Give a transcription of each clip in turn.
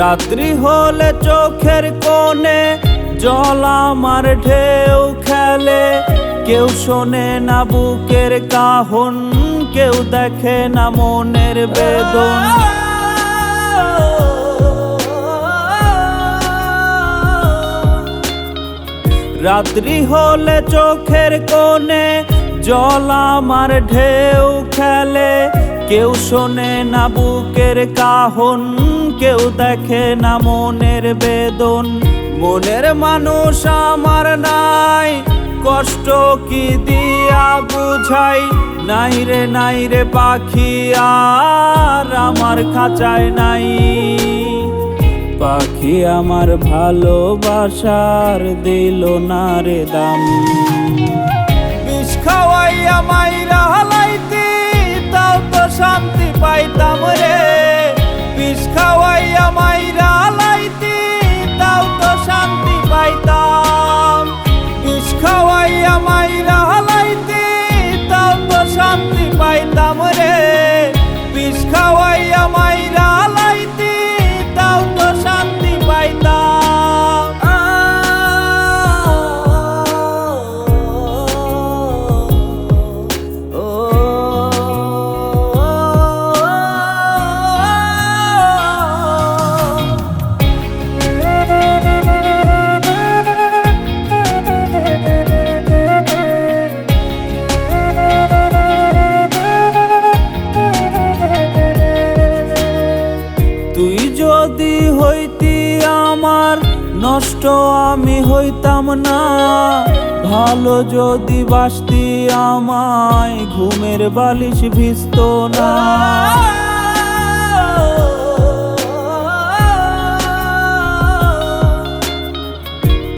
রাত্রি হলে চোখের কোণে জল আমার ঢেউ খেলে। কেউ শোনে না বুকের কাহন, কেউ দেখে না মনের বেদন। রাত্রি হলে চোখের কোণে জল আমার ঢেউ খেলে। কেউ শোনে না বুকের কাহন, কেউ দেখে না মনের বেদন। মনের মানুষ আমার নাই, কষ্ট কি দিয়া বুঝাই? নাই রে নাই রে পাখি, আর আমার খাঁচায় নাই। পাখি আমার ভালোবাসার দিল না রে দাম। বিষ খাওয়াইয়া মাইরা হালাইতি নষ্ট আমি হইতাম না। ভালো যদি বাসতি আমায়, ঘুমের বালিশ ভিজত না।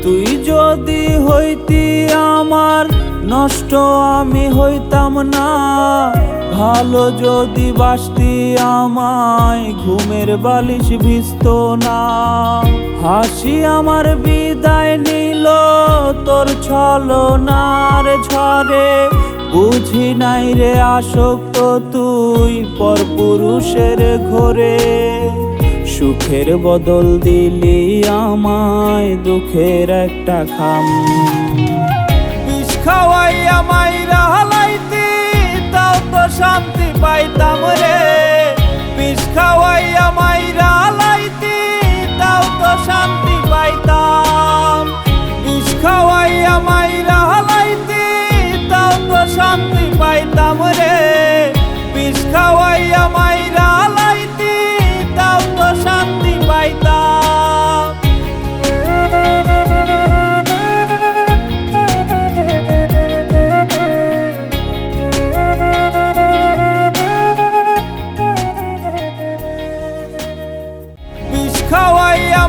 তুই যদি হইতি নষ্ট আমি হইতাম না। ভালো যদি বাসতি আমায়, ঘুমের বালিশ ভিজত না। হাসি আমার বিদায় নিল, তোর ছলো নার ঝরে বুঝি নাই রে আসক্ত তুই পর পুরুষের ঘরে। সুখের বদল দিলি আমায়, দুঃখের একটা খাম। বিষ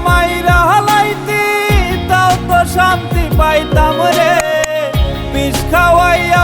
মাইরা হালাইতি তাও তো শান্তি পাইতাম রে। বিষ খাওয়াইয়া